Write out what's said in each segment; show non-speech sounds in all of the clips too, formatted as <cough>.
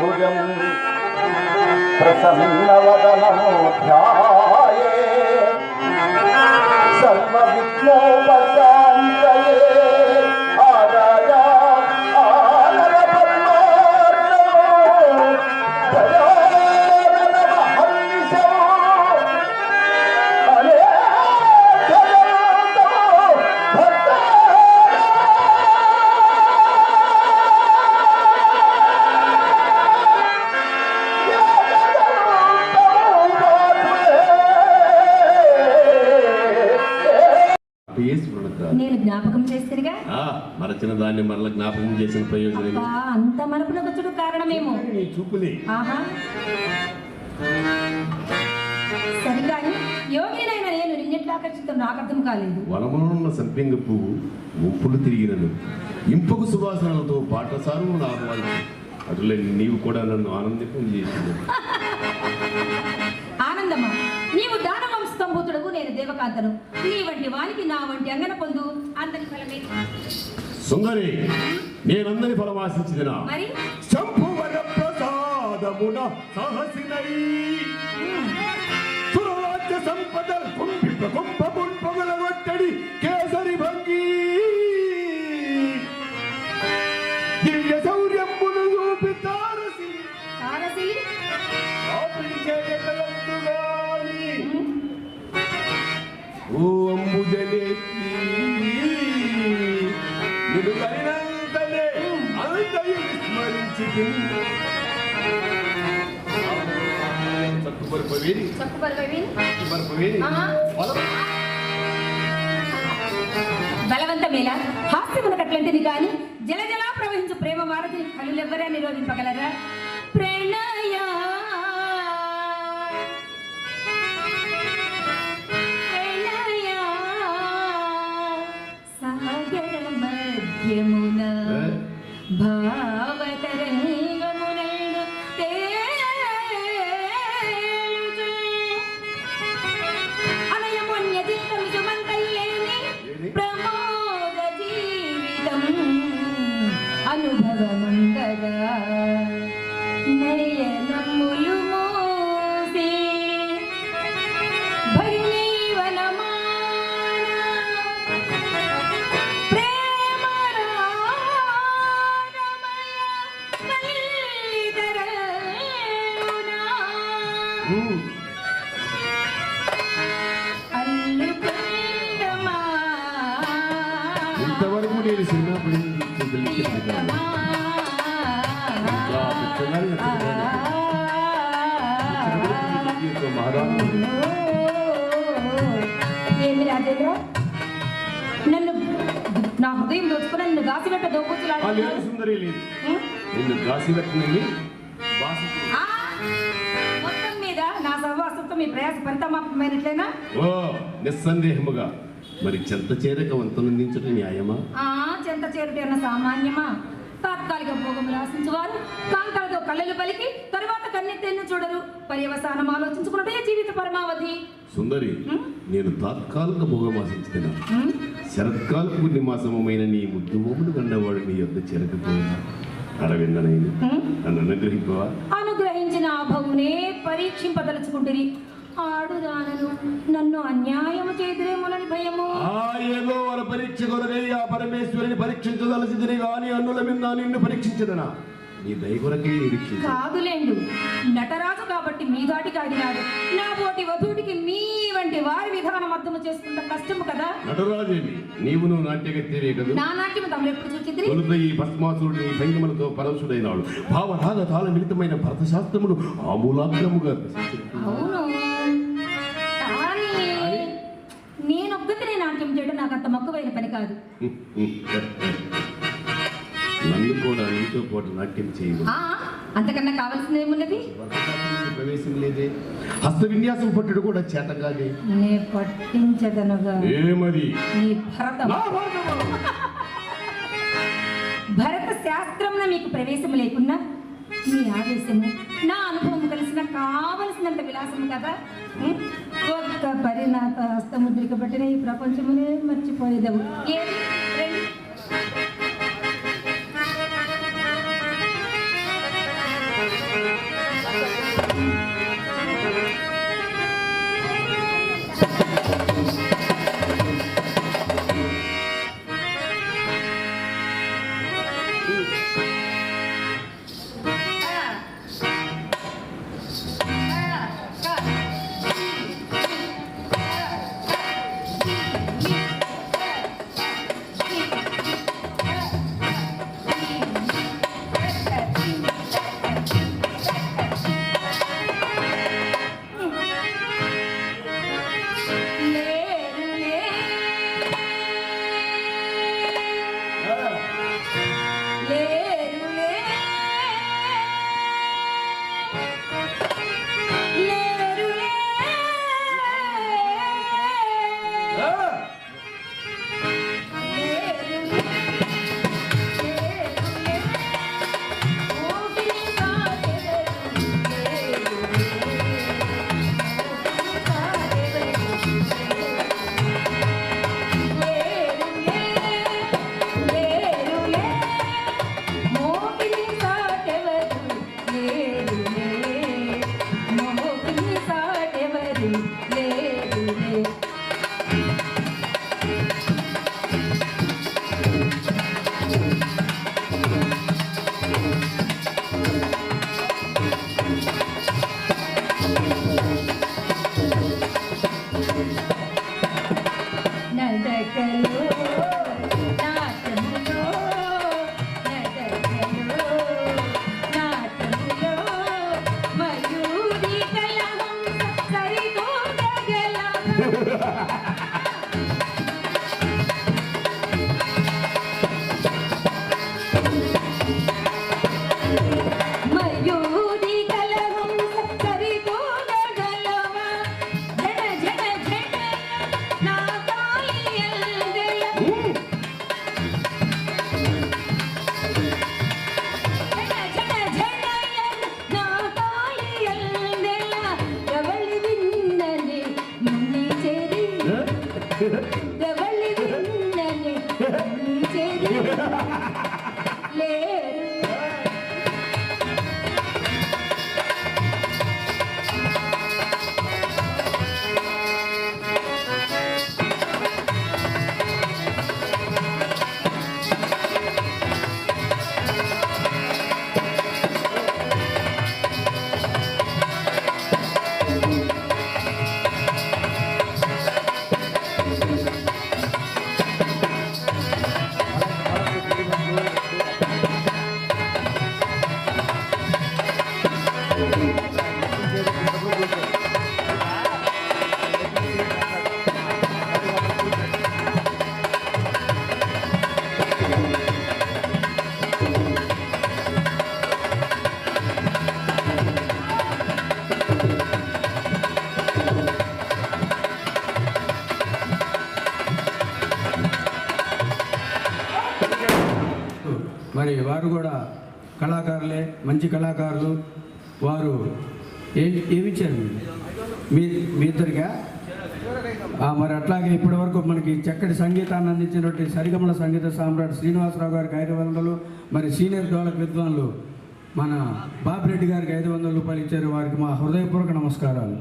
శశివర్ణం చతుర్భుజం ప్రసన్నవదనము ధ్యాయే సర్వవిఘ్నోపశాంతయే జ్ఞాపకం చేస్తేగా ఆ, మరచిన దాన్ని మరల జ్ఞాపకం చేసిన ప్రయోజనం అంత మరపునకొచ్చుడు కారణమేమో? చూపులే ఆహా. సరిగాని యోగినైన నేను నిన్నెట్లా ఆకర్షితం? నాకు అర్థం కాలేదు. వనమునున్న సంపెంగ పువ్వు ముప్పులు తిరిగినను. ఇంపకు సువాసనలతో పాటసారు ఆహ్వానించు అటులే నీవు కూడా నన్ను ఆనందింపం చేసింది <laughs> ఆనందమా నీవు దానవం స్తంభూతుడకు నేను దేవకాంతను. నీ వంటి వానికి నా వంటి అంగన పొందు. సుందరి నేనందరి పరమాశించిదినా మరి? శంభువర ప్రసాదమున సహసినై. సురరాజ్య సంపద కుంభి ప్రకుంభ చక్కుపరుపవేరి ఆహా. బలవంతమేలా హాస్యమునకట్లంటిది కాని జలజలా ప్రవహించు ప్రేమ వారధిని కనులెవ్వరా నిరోధింపగలరా? ప్రణయ. ప్రణయ. సాగర మధ్యమున భావతరంగమునందు ఇంతవరకు నేను మహారాణి ఏమి రాజేంద్ర? నన్ను నా హృదయం దోచుకుని నన్ను గాసిపెట్ట సుందరి లేదు నిన్ను బాసి మీ ప్రయాస పరితమాపమైనట్లేనా ఓ నిస్సందేహముగా. మరి చెంత చేరక వంతనందించడం న్యాయమా? ఆ చెంత చేరుటి అన్న సామాన్యమా? తాత్కాలిక భోగములు ఆశించువారు కాంతాలతో కళ్ళలు పలికి తరువాత కన్నెత్తెన్ను చూడరు. పర్యవసానం ఆలోచించుకున్నదే జీవిత పరమావధి. సుందరి? నేను తాత్కాలిక భోగమాశించుతున్నా ఉం? శరత్కాల పూర్ణిమాసమైన నీ ముద్దు గండవాడు నీ యొద్ద చేరకపోయినా. అరవిందనైన ఉం? నన్ను అనుగ్రహింపవా? అనుగ్రహించిన ఆ భవునే పరీక్షింపదలుచుకుంటురి. ఆడుదానను నన్ను అన్యాయము చేతురేమోనని భయము. ఏదో వర పరీక్ష కొరకై ఆ పరమేశ్వరిని పరీక్షించదలసిందిని గాని అన్నుల మీద నిన్ను పరీక్షించదనా? నీ దయ కొరకై కాదులేండు. నటరాజు కాబట్టి మీ దాటి కాదినాడు నా పోటీ వధుడికి మీ వంటి వారి విధానం అర్థము చేసుకుంటే కష్టము కదా? నటరాజేవి నీవు నువ్వు నాట్యగత్తేవే కదా? నా నాట్యము తమరు ఎప్పుడు చూచిద్రి తొలుత ఈ భస్మాసురుడు నీ భంగిమలతో పరవశుడైనాడు. భావరాగ తాళ మిళితమైన భరతశాస్త్రములు ఆమూలాగ్రముగా అవును. కానీ నేనొక్కతినే నాట్యం చేయడం నాకు అంత మక్కువైన పని కాదు. నన్ను కూడా నీతో పాటు నాట్యం చేయవు ఆ అంతకన్నా కావాల్సింది ఏమున్నది? ప్రవేశం లేదే హస్త విన్యాసం పట్టుడు కూడా చేత కాదే నే పట్టించదనగా. ఏమది నీ భరతం. నా భారతమా? భరత. శాస్త్రంలో మీకు ప్రవేశం లేకున్నా మీ ఆవేశము నా అనుభవం కలిసిన కావలసినంత విలాసము కదా? ఒక్క పరిణాత హస్తముద్రిక పట్టిన ఈ ప్రపంచమునే మర్చిపోయేదవు ఏది? మరి వారు కూడా కళాకారులే మంచి కళాకారులు. వారు ఏం ఏమిచ్చారు? మీ మీ ఇద్దరిగా మరి అట్లాగే ఇప్పటివరకు మనకి చక్కటి సంగీతాన్ని అందించినటువంటి సరిగమల సంగీత సామ్రాట్ శ్రీనివాసరావు గారికి ఐదు వందలు మరి సీనియర్ డోలక్ విద్వాన్లు మన బాపిరెడ్డి గారికి ఐదు వందల రూపాయలు ఇచ్చారు. వారికి మా హృదయపూర్వక నమస్కారాలు.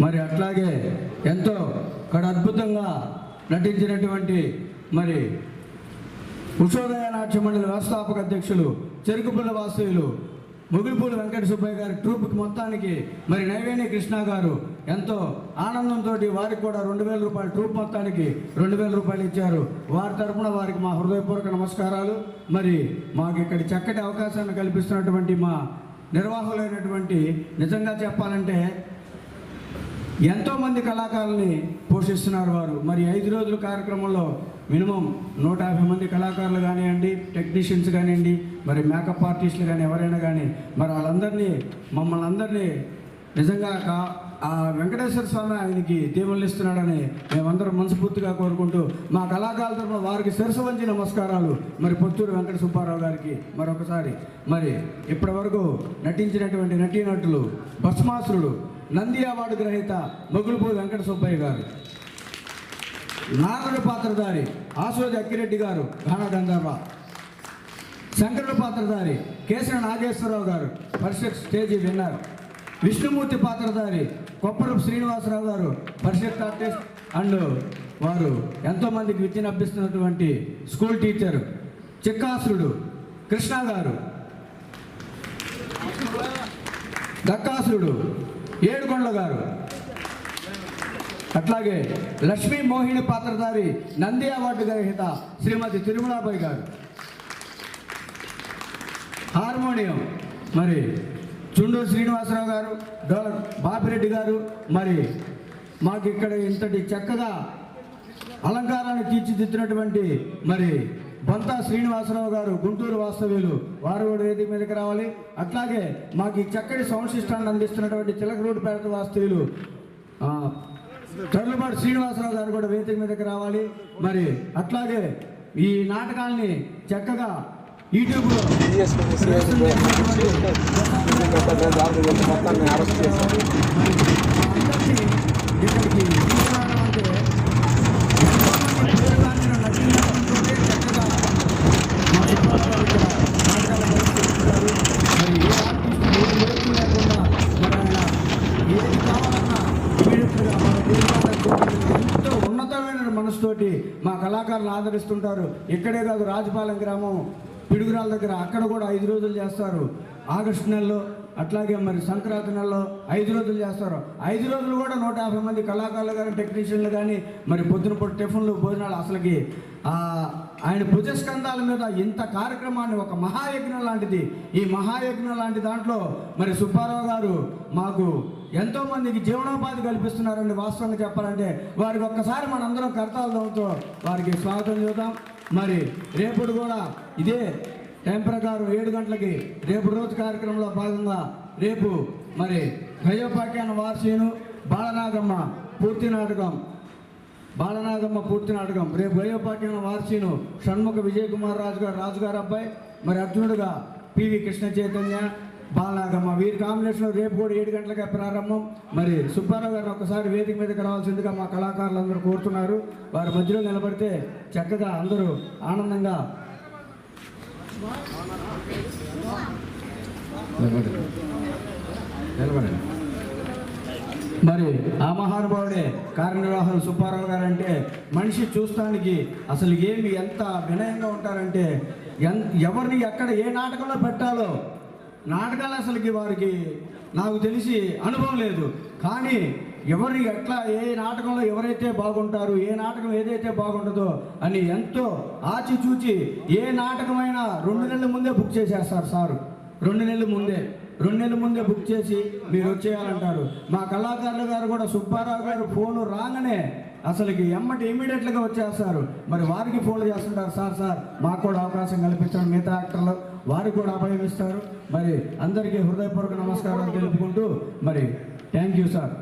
మరి అట్లాగే ఎంతో ఇక్కడ అద్భుతంగా నటించినటువంటి మరి ఉషోదయ నాట్య మండలి వ్యవస్థాపక అధ్యక్షులు చెరుకుపుల్ల వాసులు ముగిలిపూడి వెంకట సుబ్బయ్య గారి ట్రూప్కి మొత్తానికి మరి నైవేణి కృష్ణ గారు ఎంతో ఆనందంతో వారికి కూడా రెండు వేల రూపాయలు ట్రూప్ మొత్తానికి రెండు వేల రూపాయలు ఇచ్చారు. వారి తరపున వారికి మా హృదయపూర్వక నమస్కారాలు. మరి మాకు ఇక్కడ చక్కటి అవకాశాన్ని కల్పిస్తున్నటువంటి మా నిర్వాహకులైనటువంటి నిజంగా చెప్పాలంటే ఎంతోమంది కళాకారుల్ని పోషిస్తున్నారు వారు. మరి ఐదు రోజుల కార్యక్రమంలో మినిమం నూట యాభై మంది కళాకారులు కానివ్వండి టెక్నీషియన్స్ కానివ్వండి మరి మేకప్ ఆర్టిస్టులు కానీ ఎవరైనా కానీ మరి వాళ్ళందరినీ మమ్మల్ని అందరినీ నిజంగా కా- ఆ వెంకటేశ్వర స్వామి ఆయనకి దీవెనలు ఇస్తున్నాడని మేమందరం మనస్ఫూర్తిగా కోరుకుంటూ మా కళాకారుల తరఫున వారికి శిరసు వంచి నమస్కారాలు. మరి పొత్తూరు వెంకట సుబ్బారావు గారికి మరొకసారి. మరి ఇప్పటి వరకు నటించినటువంటి నటీనటులు భస్మాసురుడు నంది అవార్డు గ్రహీత మొగులుపూడి వెంకట సుబ్బయ్య గారు. నాగడు పాత్రధారి ఆశోజ్ అక్కిరెడ్డి గారు ఘన గంధర్వ. శంకరుడు పాత్రధారి కేసరి నాగేశ్వరరావు గారు పరిషత్ స్టేజీ విన్నర్. విష్ణుమూర్తి పాత్రధారి కొప్పరపు శ్రీనివాసరావు గారు పరిషత్ ఆర్టిస్ట్. అండ్ వారు ఎంతోమందికి విద్యను అభ్యస్తున్నటువంటి స్కూల్ టీచర్ చిక్కాసురుడు కృష్ణ గారు. దక్కాసురుడు ఏడుకొండల గారు. అట్లాగే లక్ష్మీ మోహిని పాత్రధారి నంది అవార్డు గ్రహీత శ్రీమతి తిరుమలాబాయి గారు. హార్మోనియం మరి చుండూరు శ్రీనివాసరావు గారు డోలర్ బాపిరెడ్డి గారు మరి మాకు ఇక్కడ ఇంతటి చక్కగా అలంకారాన్ని తీర్చిదిద్దినటువంటి మరి బొంతా శ్రీనివాసరావు గారు గుంటూరు వాస్తవ్యులు వారు కూడా వేదిక మీదకి రావాలి అట్లాగే మాకు ఈ చక్కటి సౌండ్ సిస్టాన్ని అందిస్తున్నటువంటి చిలకరూడిపేట వాస్తవ్యులు ఆ, తర్లుపాటి శ్రీనివాసరావు గారు కూడా వేదిక మీదకి రావాలి మరి అట్లాగే ఈ నాటకాల్ని చక్కగా యూట్యూబ్లో మొత్తాన్ని అరెస్ట్ చేశారు అందరినీ ఇక్కడికి తీసుకురావడం అంటే ఎంతోమంది పేరుగాంచిన నటీనటులతోనే చక్కగా మా సుబ్బారావు గారు ఇక్కడ నాటకాలు ప్రదర్శిస్తున్నారు. మరి ఏ ఆర్టిస్ట్ ఏ లోటు లేకుండా మరి ఆయన ఏది కావాలన్నా ఇమీడియట్గా మన జీవితాలకు కోరుకుంటుంది. ఎంతో ఉన్నతమైన మనసుతోటి మా కళాకారులు ఆదరిస్తుంటారు. ఇక్కడే కాదు రాజపాలెం గ్రామం. పిడుగురాల దగ్గర అక్కడ కూడా ఐదు రోజులు చేస్తారు. ఆగస్టు నెలలో అట్లాగే మరి సంక్రాంతి నెలలో ఐదు రోజులు చేస్తారు. ఐదు రోజులు కూడా నూట యాభై మంది కళాకారులు కానీ టెక్నీషియన్లు కానీ మరి పొద్దున పూట టిఫిన్లు భోజనాలు అసలుకి ఆయన భుజస్కంధాల మీద ఇంత కార్యక్రమాన్ని ఒక మహాయజ్ఞం లాంటిది. ఈ మహాయజ్ఞం లాంటి దాంట్లో మరి సుబ్బారావు గారు మాకు ఎంతో మందికి జీవనోపాధి కల్పిస్తున్నారండి వాస్తవంగా చెప్పాలంటే. వారికి ఒక్కసారి మనందరం కర్తాలతో వారికి స్వాగతం చూద్దాం మరి రేపుడు కూడా ఇదే టైం ప్రకారం ఏడు గంటలకి రేపు రోజు కార్యక్రమంలో భాగంగా రేపు మరి గయోపాఖ్యాన వార్షీను బాలనాగమ్మ పూర్తి నాటకం. బాలనాగమ్మ పూర్తి నాటకం. రేపు గయోపాఖ్యాన వార్షీను షణ్ముఖ విజయ్ కుమార్ రాజు గారు రాజుగారు అబ్బాయి మరి అర్జునుడుగా పివి కృష్ణ చైతన్య బాలనాగమ్మ వీరి కాంబినేషన్లో రేపు కూడా ఏడు గంటలకే ప్రారంభం మరి సుబ్బారావు గారిని ఒకసారి వేదిక మీదకి రావాల్సిందిగా మా కళాకారులందరూ కోరుతున్నారు వారి మధ్యలో నిలబడితే చక్కగా అందరూ ఆనందంగా నిలబడండి. మరి ఆ మహానుభావుడే కార్యనిర్వాహకులు సుబ్బారావు గారు అంటే మనిషి చూస్తానికి అసలు ఏమి ఎంత వినయంగా ఉంటారంటే ఎన్ ఎవరిని ఎక్కడ ఏ నాటకంలో పెట్టాలో నాటకాలు అసలుకి వారికి నాకు తెలిసి అనుభవం లేదు. కానీ ఎవరిని ఎట్లా ఏ నాటకంలో ఎవరైతే బాగుంటారు ఏ నాటకం ఏదైతే బాగుంటుందో అని ఎంతో ఆచిచూచి ఏ నాటకమైనా రెండు నెలల ముందే బుక్ చేసేస్తారు సారు. రెండు నెలల ముందే. రెండు నెలల ముందే బుక్ చేసి మీరు వచ్చేయాలంటారు. మా కళాకారులు గారు కూడా సుబ్బారావు గారు ఫోన్ రాగానే అసలుకి ఎమ్మటి ఇమీడియట్గా వచ్చేస్తారు. మరి వారికి ఫోన్లు చేస్తుంటారు. సార్ సార్ మాకు కూడా అవకాశం కల్పించండి. మిగతా యాక్టర్లు వారు కూడా అభయమిస్తారు. మరి అందరికీ హృదయపూర్వక నమస్కారం తెలుపుకుంటూ మరి thank you sir.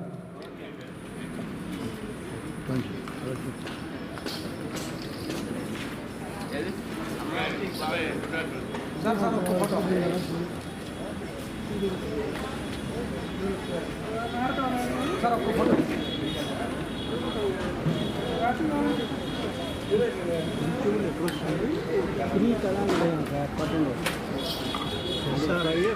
Sir free Kalam கிடையாது